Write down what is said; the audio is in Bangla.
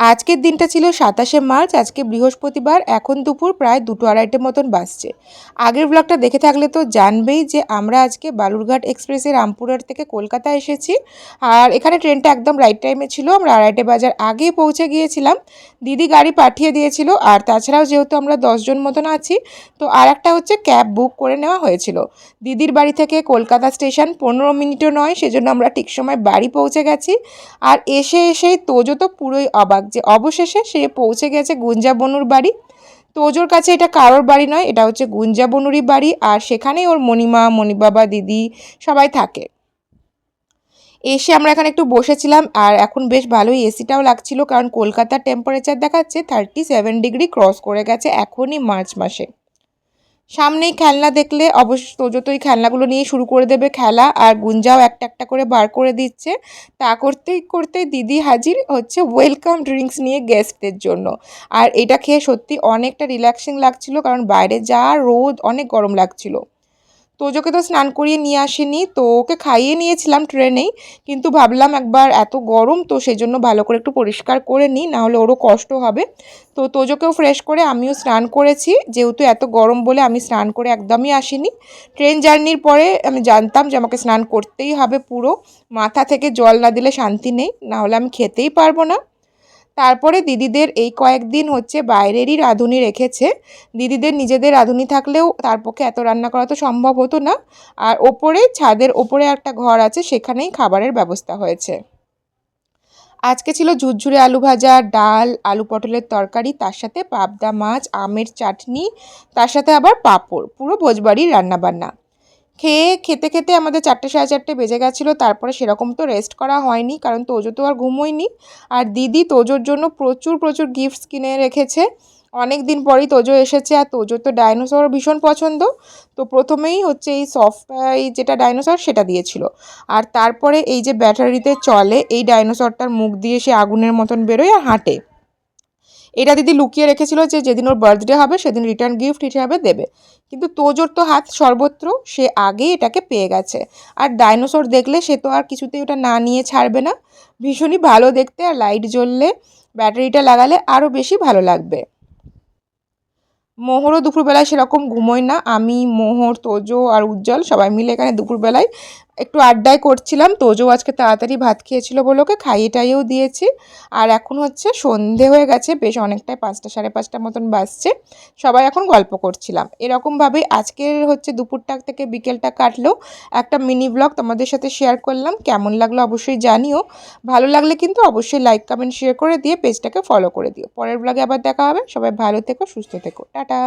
আজকের দিনটা ছিল সাতাশে মার্চ, আজকে বৃহস্পতিবার, এখন দুপুর প্রায় দুটো আড়াইটে মতন বাসছে আগের ব্লগটা দেখে থাকলে তো জানবেই যে আমরা আজকে বালুরঘাট এক্সপ্রেসে রামপুরহাট থেকে কলকাতা এসেছি। আর এখানে ট্রেনটা একদম রাইট টাইমে ছিল, আমরা আড়াইটে বাজার আগেই পৌঁছে গিয়েছিলাম। দিদি গাড়ি পাঠিয়ে দিয়েছিল, আর তাছাড়াও যেহেতু আমরা দশজন মতন আছি, তো আর একটা হচ্ছে ক্যাব বুক করে নেওয়া হয়েছিল। দিদির বাড়ি থেকে কলকাতা স্টেশন পনেরো মিনিটও নয়, সেজন্য আমরা ঠিক সময় বাড়ি পৌঁছে গেছি। আর এসে এসেই তোজো তো পুরোই অবাক। যে অবশেষে সে পৌঁছে গেছে গুঞ্জা বনুর বাড়ি। তোজোর কাছে এটা কারোর বাড়ি নয়, এটা হচ্ছে গুঞ্জা বনুরই বাড়ি আর সেখানেই ওর মণিমা, মণিবাবা, দিদি সবাই থাকে। এসে আমরা এখানে একটু বসেছিলাম আর এখন বেশ ভালোই এসিটাও লাগছিল কারণ কলকাতার টেম্পারেচার দেখাচ্ছে থার্টি সেভেন ডিগ্রি ক্রস করে গেছে এখনই মার্চ মাসে। সামনেই খেলনা দেখলে অবশ্য তোজো তো এই খেলনাগুলো নিয়ে শুরু করে দেবে খেলা, আর গুঞ্জাও একটা একটা করে বার করে দিচ্ছে। তা করতেই করতে দিদি হাজির হচ্ছে ওয়েলকাম ড্রিঙ্কস নিয়ে গেস্টদের জন্য। আর এটা খেয়ে সত্যি অনেকটা রিল্যাক্সিং লাগছিল, কারণ বাইরে যা রোদ অনেক গরম লাগছিল। তোজোকে তো স্নান করিয়ে নিয়ে আসেনি, তো ওকে খাইয়ে নিয়েছিলাম ট্রেনেই, কিন্তু ভাবলাম একবার এত গরম, তো সেই জন্য ভালো করে একটু পরিষ্কার করে নিই, নাহলে ওরও কষ্ট হবে। তো তোজোকেও ফ্রেশ করে আমিও স্নান করেছি, যেহেতু এত গরম বলে আমি স্নান করে একদমই আসিনি। ট্রেন জার্নির পরে আমি জানতাম যে আমাকে স্নান করতেই হবে পুরো, মাথা থেকে জল না দিলে শান্তি নেই, নাহলে আমি খেতেই পারব না। তারপরে দিদিদের এই কয়েকদিন হচ্ছে বাইরেরই রাঁধুনি রেখেছে। দিদিদের নিজেদের রাঁধুনি থাকলেও তার পক্ষে এত রান্না করা তো সম্ভব হতো না। আর ওপরে ছাদের ওপরে একটা ঘর আছে, সেখানেই খাবারের ব্যবস্থা হয়েছে। আজকে ছিল ঝুরঝুরে আলু ভাজা, ডাল, আলু পটলের তরকারি, তার সাথে পাবদা মাছ, আমের চাটনি, তার সাথে আবার পাঁপড়, পুরো ভোজবাড়ির রান্নাবান্না। খেয়ে খেতে খেতে আমাদের চারটে সাড়ে চারটে বেজে গেছিল, তারপরে সেরকম তো রেস্ট করা হয়নি, কারণ তোজো তো আর ঘুমোয়নি। আর দিদি তোজোর জন্য প্রচুর প্রচুর গিফটস কিনে রেখেছে। অনেক দিন পরেই তোজো এসেছে, আর তোজোর তো ডাইনোসর ভীষণ পছন্দ। তো প্রথমেই হচ্ছে এই সফট এই যেটা ডাইনোসর সেটা দিয়েছিল। আর তারপরে এই যে ব্যাটারিতে চলে, এই ডাইনোসরটার মুখ দিয়ে সে আগুনের মতন বেরোয় আর হাঁটে। এটা দিদি লুকিয়ে রেখেছিল যে যেদিন ওর বার্থডে হবে, সেদিন রিটার্ন গিফট হিসাবে দেবে। কিন্তু তোজোর তো হাত সর্বত্র, সে আগেই এটাকে পেয়ে গেছে। আর ডাইনোসর দেখলে সে তো আর কিছুতেই ওটা না নিয়ে ছাড়বে না। ভীষণই ভালো দেখতে আর লাইট জ্বললে ব্যাটারিটা লাগালে আরও বেশি ভালো লাগবে। মোহরও দুপুরবেলায় সেরকম ঘুমোয় না। আমি, মোহর, তোজো আর উজ্জ্বল সবাই মিলে এখানে দুপুরবেলায় একটু আড্ডায় করছিলাম তোজো আজকে তাড়াতাড়ি ভাত খেয়েছিল বলে ওকে খাইয়ে টাইয়েও দিয়েছি। আর এখন হচ্ছে সন্ধে হয়ে গেছে, বেশ অনেকটাই পাঁচটা, সাড়ে পাঁচটার মতন বাজছে। সবাই এখন গল্প করছিলাম। এরকমভাবেই আজকের হচ্ছে দুপুরটা থেকে বিকেলটা কাটলো। একটা মিনি ব্লগ তোমাদের সাথে শেয়ার করলাম। কেমন লাগল অবশ্যই জানিও। ভালো লাগলে কিন্তু অবশ্যই লাইক, কমেন্ট, শেয়ার করে দিয়ে পেজটাকে ফলো করে দিও। পরের ব্লগে আবার দেখা হবে। সবাই ভালো থেকো, সুস্থ থেকো। টাটা।